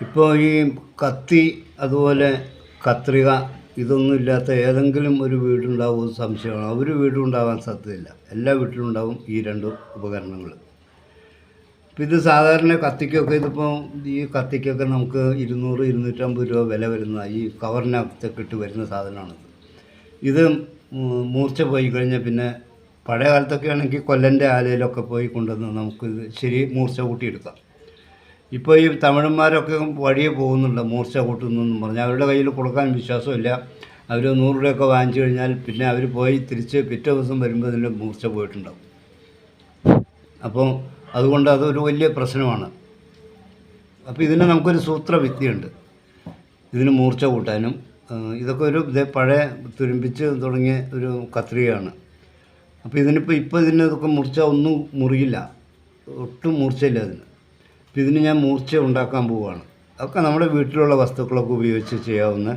ഇപ്പോൾ ഈ കത്തി അതുപോലെ കത്രിക ഇതൊന്നും ഇല്ലാത്ത ഏതെങ്കിലും ഒരു വീടുണ്ടാവും സംശയമാണ്. ഒരു വീടും ഉണ്ടാവാൻ സാധ്യതയില്ല. എല്ലാ വീട്ടിലും ഉണ്ടാവും ഈ രണ്ട് ഉപകരണങ്ങൾ. ഇപ്പം ഇത് സാധാരണ കത്തിക്കൊക്കെ ഇതിപ്പോൾ ഈ കത്തിക്കൊക്കെ നമുക്ക് ഇരുന്നൂറ് ഇരുന്നൂറ്റമ്പത് രൂപ വില വരുന്ന ഈ കവറിനകത്തൊക്കെ ഇട്ട് വരുന്ന സാധനമാണിത്. ഇത് മൂർച്ച പോയി കഴിഞ്ഞാൽ പിന്നെ പഴയ കാലത്തൊക്കെ ആണെങ്കിൽ കൊല്ലന്റെ ആലയിലൊക്കെ പോയി കൊണ്ടുവന്ന് നമുക്ക് ഇത് ശരി മൂർച്ച കൂട്ടിയെടുക്കാം. ഇപ്പോൾ ഈ തമിഴന്മാരൊക്കെ വഴിയെ പോകുന്നുണ്ട് മൂർച്ച കൂട്ടുന്നെന്നും പറഞ്ഞ്. അവരുടെ കയ്യിൽ കൊടുക്കാൻ വിശ്വാസമില്ല. അവർ നൂറ് രൂപയൊക്കെ വാങ്ങിച്ചു കഴിഞ്ഞാൽ പിന്നെ അവർ പോയി തിരിച്ച് പിറ്റേ ദിവസം വരുമ്പോൾ ഇതിന്റെ മൂർച്ച പോയിട്ടുണ്ടാവും. അപ്പോൾ അതുകൊണ്ട് അതൊരു വലിയ പ്രശ്നമാണ്. അപ്പോൾ ഇതിന് നമുക്കൊരു സൂത്രവിദ്യയുണ്ട്. ഇതിന് മൂർച്ച കൂട്ടാനും ഇതൊക്കെ ഒരു പഴയ തുരുമ്പിച്ച് തുടങ്ങിയ ഒരു കത്രികയാണ്. അപ്പോൾ ഇതിനിപ്പോൾ ഇപ്പോൾ ഇതിന് ഇതൊക്കെ മൂർച്ച ഒന്നും മുറിയില്ല. ഒട്ടും മൂർച്ചയില്ല അതിന്. അപ്പോൾ ഇതിന് ഞാൻ മൂർച്ച ഉണ്ടാക്കാൻ പോവുകയാണ് അതൊക്കെ നമ്മുടെ വീട്ടിലുള്ള വസ്തുക്കളൊക്കെ ഉപയോഗിച്ച് ചെയ്യാവുന്ന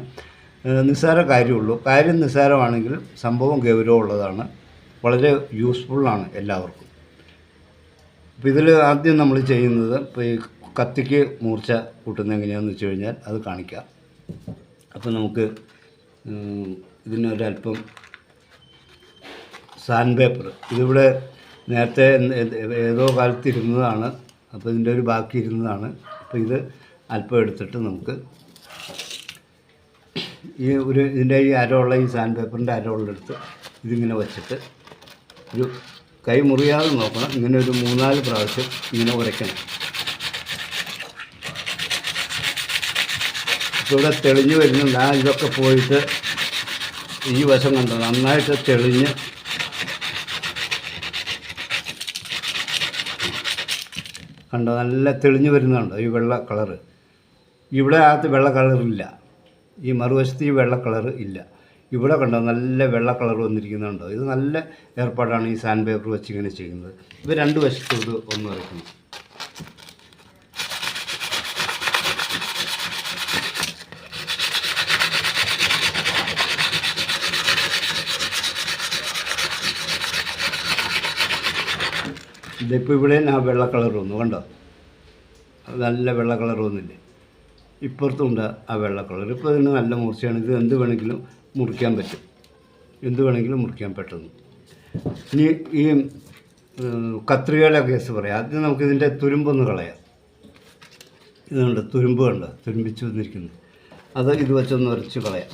നിസ്സാര കാര്യമുള്ളൂ. കാര്യം നിസ്സാരമാണെങ്കിലും സംഭവം ഗൗരവമുള്ളതാണ്. വളരെ യൂസ്ഫുള്ളാണ് എല്ലാവർക്കും. അപ്പോൾ ഇതിൽ ആദ്യം നമ്മൾ ചെയ്യുന്നത് ഇപ്പോൾ ഈ കത്തിക്ക് മൂർച്ച കൂട്ടുന്ന എങ്ങനെയാണെന്ന് വെച്ച് കഴിഞ്ഞാൽ അത് കാണിക്കാം. അപ്പോൾ നമുക്ക് ഇതിനൊരല്പം സാൻഡ് പേപ്പർ ഇതിവിടെ നേരത്തെ ഏതോ കാലത്ത് ഇരുന്നതാണ്. അപ്പോൾ ഇതിന്റെ ഒരു ബാക്കി ഇരുന്നതാണ്. അപ്പോൾ ഇത് അല്പം എടുത്തിട്ട് നമുക്ക് ഈ ഒരു ഇതിന്റെ ഈ അരമുള്ള ഈ സാൻഡ് പേപ്പറിന്റെ അരമുള്ളെടുത്ത് ഇതിങ്ങനെ വച്ചിട്ട് ഒരു കൈ മുറിയാതെ നോക്കണം. ഇങ്ങനെ ഒരു മൂന്നാൽ പ്രാവശ്യം ഇങ്ങനെ ഉരയ്ക്കണം. ഇവിടെ തെളിഞ്ഞ് വരുന്നുണ്ട്. ആ ഇതൊക്കെ പോയിട്ട് ഈ വശം കണ്ടോ? നന്നായിട്ട് തെളിഞ്ഞ് കണ്ടോ? നല്ല തെളിഞ്ഞു വരുന്നുണ്ടോ ഈ വെള്ള കളറ് ഇവിടെ അകത്ത് വെള്ള കളറില്ല ഈ മറുവശത്ത് ഈ വെള്ള കളർ ഇല്ല. ഇവിടെ കണ്ടോ? നല്ല വെള്ള കളർ വന്നിരിക്കുന്നുണ്ടോ ഇത് നല്ല ഏർപ്പാടാണ് ഈ സാൻഡ് പേപ്പർ വെച്ച് ഇങ്ങനെ ചെയ്യുന്നത്. ഇത് രണ്ട് വശത്തും ഇത് ഒന്ന് വരയ്ക്കണം. ഇതിപ്പോൾ ഇവിടെ ആ വെള്ള കളർ വന്നു കണ്ടോ? നല്ല വെള്ള കളർ വന്നില്ലേ? ഇപ്പുറത്തുണ്ട് ആ വെള്ള കളർ. ഇപ്പോൾ ഇതിന് നല്ല മൂർച്ചയാണ്. ഇത് എന്ത് വേണമെങ്കിലും മുറിക്കാൻ പറ്റും. എന്ത് വേണമെങ്കിലും മുറിക്കാൻ പറ്റുന്നു. ഇനി ഈ കത്രികയുടെ കേസ് പറയാം. ആദ്യം നമുക്കിതിന്റെ തുരുമ്പൊന്ന് കളയാം. ഇതുണ്ട് തുരുമ്പ് കണ്ട്? തുരുമ്പിച്ച് വന്നിരിക്കുന്നു. അത് ഇത് വെച്ചൊന്ന് ഉരച്ച് കളയാം.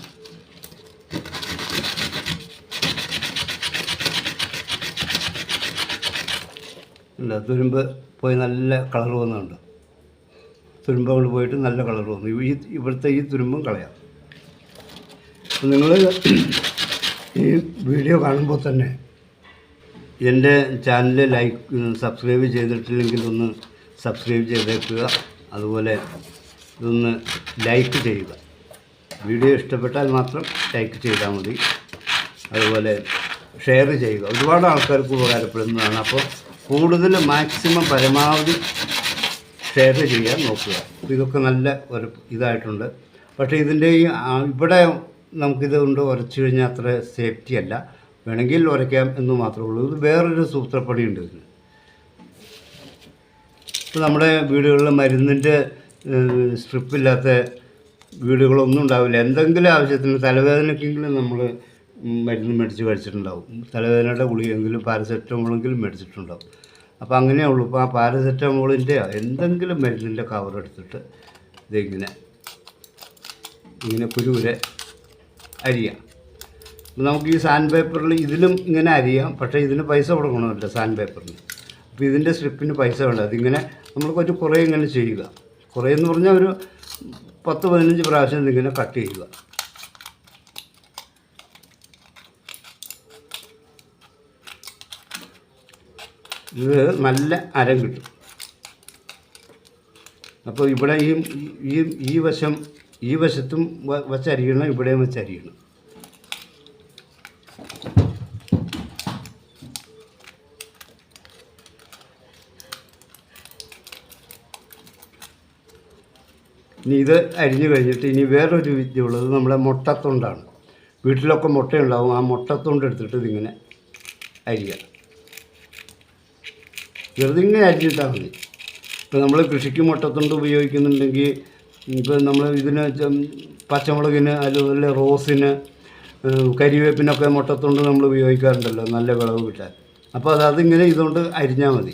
ഇല്ല തുരുമ്പ് പോയി നല്ല കളർ വന്നുണ്ട് തുരുമ്പ് കൊണ്ട് പോയിട്ട് നല്ല കളർ വന്നു. ഈ ഇവിടുത്തെ ഈ തുരുമ്പും കളയാം. അപ്പം നിങ്ങൾ ഈ വീഡിയോ കാണുമ്പോൾ തന്നെ എന്റെ ചാനൽ ലൈക്ക് സബ്സ്ക്രൈബ് ചെയ്തിട്ടില്ലെങ്കിൽ ഒന്ന് സബ്സ്ക്രൈബ് ചെയ്തേക്കുക. അതുപോലെ ഇതൊന്ന് ലൈക്ക് ചെയ്യുക. വീഡിയോ ഇഷ്ടപ്പെട്ടാൽ മാത്രം ലൈക്ക് ചെയ്താൽ മതി. അതുപോലെ ഷെയർ ചെയ്യുക. ഒരുപാട് ആൾക്കാർക്ക് ഉപകാരപ്പെടുന്നതാണ്. അപ്പോൾ കൂടുതൽ മാക്സിമം പരമാവധി ഷെയർ ചെയ്യാൻ നോക്കുക. ഇതൊക്കെ നല്ല ഒരു ഇതായിട്ടുണ്ട്. പക്ഷേ ഇതിന്റെ ഇവിടെ നമുക്കിത് കൊണ്ട് ഉരച്ചു കഴിഞ്ഞാൽ അത്ര സേഫ്റ്റി അല്ല. വേണമെങ്കിൽ ഉരയ്ക്കാം എന്ന് മാത്രമേ ഉള്ളൂ. ഇത് വേറൊരു സൂത്രപ്പടിയുണ്ട് ഇതിന്. ഇപ്പോൾ നമ്മുടെ വീടുകളിൽ മരുന്നിന്റെ സ്ട്രിപ്പില്ലാത്ത വീടുകളൊന്നും ഉണ്ടാവില്ല. എന്തെങ്കിലും ആവശ്യത്തിന് തലവേദനയ്ക്കെങ്കിലും നമ്മൾ മരുന്ന് മേടിച്ച് കഴിച്ചിട്ടുണ്ടാവും. തലവേദനയുടെ ഗുളികയെങ്കിലും പാരസെറ്റമോളെങ്കിലും മേടിച്ചിട്ടുണ്ടാവും. അപ്പോൾ അങ്ങനെയുള്ളൂ. ഇപ്പോൾ ആ പാരസെറ്റമോളിന്റെ എന്തെങ്കിലും മരുന്നിന്റെ കവർ എടുത്തിട്ട് ഇതിങ്ങനെ ഇങ്ങനെ കുരുവരെ അരിയാം. നമുക്ക് ഈ സാൻഡ് പേപ്പറിൽ ഇതിലും ഇങ്ങനെ അരിയാം. പക്ഷേ ഇതിന് പൈസ കൊടുക്കണമല്ലോ സാൻഡ് പേപ്പറിന് അപ്പോൾ ഇതിന്റെ സ്ട്രിപ്പിന് പൈസ വേണ്ട. അതിങ്ങനെ നമ്മൾ കുറച്ച് കുറേ ഇങ്ങനെ ചെയ്യുക. കുറേ എന്ന് പറഞ്ഞാൽ ഒരു പത്ത് പതിനഞ്ച് പ്രാവശ്യം ഇതിങ്ങനെ കട്ട് ചെയ്യുക. ഇത് നല്ല അരം കിട്ടും. അപ്പോൾ ഇവിടെ ഈ ഈ ഈ വശം ഈ വശത്തും വച്ചരിയണം ഇവിടെയും വച്ചരിയണം. ഇനി ഇത് അരിഞ്ഞു കഴിഞ്ഞിട്ട് ഇനി വേറൊരു വിദ്യ ഉള്ളത് നമ്മുടെ മുട്ടത്തൊണ്ടാണ്. വീട്ടിലൊക്കെ മുട്ടയുണ്ടാവും. ആ മുട്ടത്തൊണ്ട് എടുത്തിട്ട് ഇതിങ്ങനെ അരിയുക വെറുതെ ഇങ്ങനെ അരിഞ്ഞിട്ടാൽ മതി. ഇപ്പോൾ നമ്മൾ കൃഷിക്ക് മുട്ടത്തുണ്ട് ഉപയോഗിക്കുന്നുണ്ടെങ്കിൽ ഇപ്പോൾ നമ്മൾ ഇതിന് പച്ചമുളകിന് അതുപോലെ റോസിന് കരിവേപ്പിനൊക്കെ മുട്ടത്തുണ്ട് നമ്മൾ ഉപയോഗിക്കാറുണ്ടല്ലോ നല്ല വിളവ് കിട്ടാൻ. അപ്പോൾ അത് അതിങ്ങനെ ഇതുകൊണ്ട് അരിഞ്ഞാൽ മതി.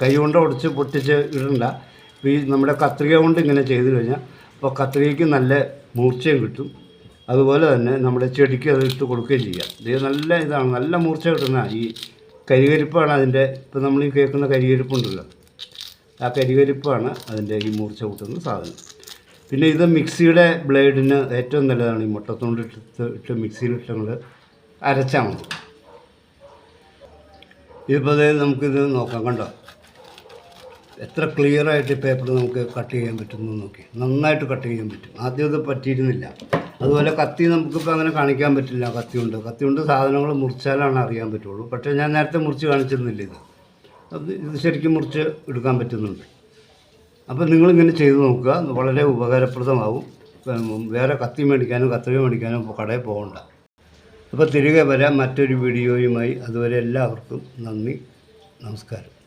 കൈ കൊണ്ട് ഉടച്ച് പൊട്ടിച്ച് ഇടണ്ട. ഈ നമ്മുടെ കത്രിക കൊണ്ട് ഇങ്ങനെ ചെയ്ത് കഴിഞ്ഞാൽ അപ്പോൾ കത്രികയ്ക്ക് നല്ല മൂർച്ചയും കിട്ടും. അതുപോലെ തന്നെ നമ്മുടെ ചെടിക്ക് അത് ഇട്ട് കൊടുക്കുകയും ചെയ്യാം. ഇത് നല്ല ഇതാണ് നല്ല മൂർച്ച കിട്ടുന്ന ഈ കരികരിപ്പാണ് അതിന്റെ ഇപ്പോൾ നമ്മൾ ഈ കേൾക്കുന്ന കരികരിപ്പുണ്ടല്ലോ. ആ കരികരിപ്പാണ് അതിന്റെ ഈ മൂർച്ച കൂട്ടുന്ന സാധനം. പിന്നെ ഇത് മിക്സിയുടെ ബ്ലേഡിന് ഏറ്റവും നല്ലതാണ് ഈ മുട്ടത്തോണ്ട് ഇട്ട് ഇട്ട് മിക്സിയിലിട്ട് നമ്മൾ അരച്ചാൽ മതി. ഇതിപ്പോൾ അതായത് നമുക്കിത് നോക്കാം കണ്ടോ? എത്ര ക്ലിയർ ആയിട്ട് പേപ്പർ നമുക്ക് കട്ട് ചെയ്യാൻ പറ്റുന്നു നോക്കി. നന്നായിട്ട് കട്ട് ചെയ്യാൻ പറ്റും. ആദ്യം ഇത് പറ്റിയിരുന്നില്ല. അതുപോലെ കത്തി നമുക്കിപ്പോൾ അങ്ങനെ കാണിക്കാൻ പറ്റില്ല. കത്തി കൊണ്ട് കത്തി കൊണ്ട് സാധനങ്ങൾ മുറിച്ചാലാണ് അറിയാൻ പറ്റുള്ളൂ. പക്ഷേ ഞാൻ നേരത്തെ മുറിച്ച് കാണിച്ചിരുന്നില്ല ഇത്. അത് ഇത് ശരിക്കും മുറിച്ച് എടുക്കാൻ പറ്റുന്നുണ്ട്. അപ്പോൾ നിങ്ങളിങ്ങനെ ചെയ്ത് നോക്കുക. വളരെ ഉപകാരപ്രദമാവും. വേറെ കത്തി മേടിക്കാനും കത്രിക മേടിക്കാനും കടയിൽ പോകണ്ട. അപ്പോൾ തിരികെ വരാം. മറ്റൊരു വീഡിയോയുമായി. അതുവരെ എല്ലാവർക്കും നന്ദി. നമസ്കാരം.